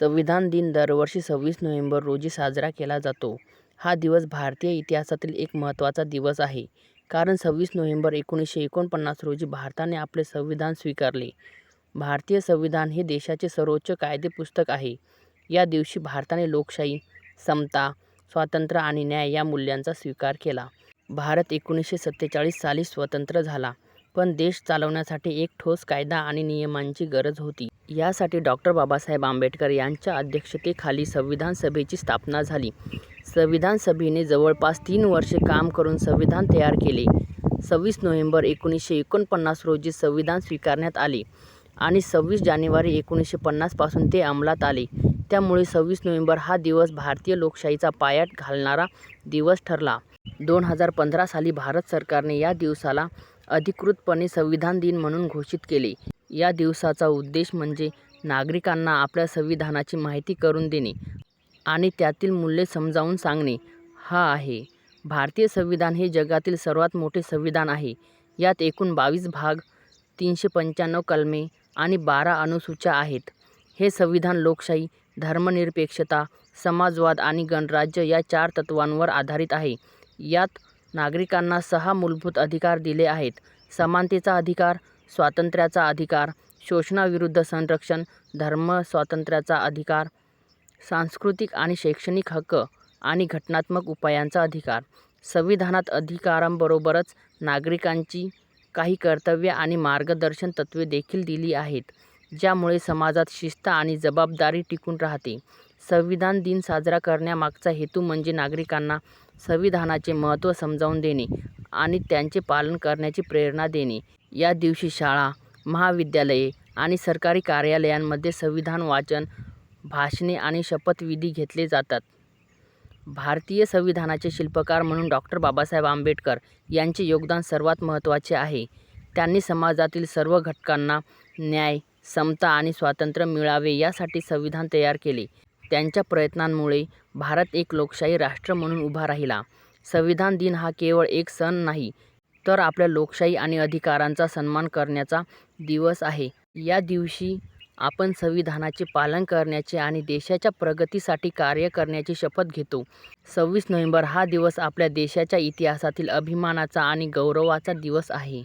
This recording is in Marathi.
संविधान दिन दरवर्षी सव्वीस नोव्हेंबर रोजी साजरा केला जातो. हा दिवस भारतीय इतिहासातील एक महत्त्वाचा दिवस आहे. कारण सव्वीस नोव्हेंबर एकोणीसशे एकोणपन्नास रोजी भारताने आपले संविधान स्वीकारले. भारतीय संविधान हे देशाचे सर्वोच्च कायदेपुस्तक आहे. या दिवशी भारताने लोकशाही, समता, स्वातंत्र्य आणि न्याय या मूल्यांचा स्वीकार केला. भारत एकोणीसशे सत्तेचाळीस साली स्वतंत्र झाला. पण देश चालवण्यासाठी एक ठोस कायदा आणि नियमांची गरज होती. यासाठी डॉक्टर बाबासाहेब आंबेडकर यांच्या अध्यक्षतेखाली संविधान सभेची स्थापना झाली. संविधान सभेने जवळपास तीन वर्षे काम करून संविधान तयार केले. सव्वीस नोव्हेंबर एकोणीसशे एकोणपन्नास रोजी संविधान स्वीकारण्यात आले आणि सव्वीस जानेवारी एकोणीसशे पन्नासपासून ते अंमलात आले. त्यामुळे सव्वीस नोव्हेंबर हा दिवस भारतीय लोकशाहीचा पायात घालणारा दिवस ठरला. दोन हजार पंधरा साली भारत सरकारने या दिवसाला अधिकृतपणे संविधान दिन म्हणून घोषित केले. या दिवसाचा उद्देश म्हणजे नागरिकांना आपल्या संविधानाची माहिती करून देणे आणि त्यातील मूल्ये समजावून सांगणे हा आहे. भारतीय संविधान हे जगातील सर्वात मोठे संविधान आहे. यात एकूण बावीस भाग, तीनशे पंच्याण्णव कलमे आणि बारा अनुसूच्या आहेत. हे संविधान लोकशाही, धर्मनिरपेक्षता, समाजवाद आणि गणराज्य या चार तत्त्वांवर आधारित आहे. यात नागरिकांना सहा मूलभूत अधिकार दिले आहेत. समानतेचा अधिकार, स्वातंत्र्याचा अधिकार, शोषणाविरुद्ध संरक्षण, धर्मस्वातंत्र्याचा अधिकार, सांस्कृतिक आणि शैक्षणिक हक्क आणि घटनात्मक उपायांचा अधिकार. संविधानात अधिकारांबरोबरच नागरिकांची काही कर्तव्ये आणि मार्गदर्शक तत्त्वे देखील दिली आहेत, ज्यामुळे समाजात शिस्त आणि जबाबदारी टिकून राहते. संविधान दिन साजरा करण्यामागचा हेतू म्हणजे नागरिकांना संविधानाचे महत्त्व समजावून देणे आणि त्यांचे पालन करण्याची प्रेरणा देणे. या दिवशी शाळा, महाविद्यालये आणि सरकारी कार्यालयांमध्ये संविधान वाचन, भाषणे आणि शपथविधी घेतले जातात. भारतीय संविधानाचे शिल्पकार म्हणून डॉ. बाबासाहेब आंबेडकर यांचे योगदान सर्वात महत्त्वाचे आहे. त्यांनी समाजातील सर्व घटकांना न्याय, समता आणि स्वातंत्र्य मिळावे यासाठी संविधान तयार केले. त्यांच्या प्रयत्नांमुळे भारत एक लोकशाही राष्ट्र म्हणून उभा राहिला. संविधान दिन हा केवळ एक सण नाही, तर आपल्या लोकशाही आणि अधिकारांचा सन्मान करण्याचा दिवस आहे. या दिवशी आपण संविधानाचे पालन करण्याची आणि देशाच्या प्रगतीसाठी कार्य करण्याची शपथ घेतो. सव्वीस नोव्हेंबर हा दिवस आपल्या देशाच्या इतिहासातील अभिमानाचा आणि गौरवाचा दिवस आहे.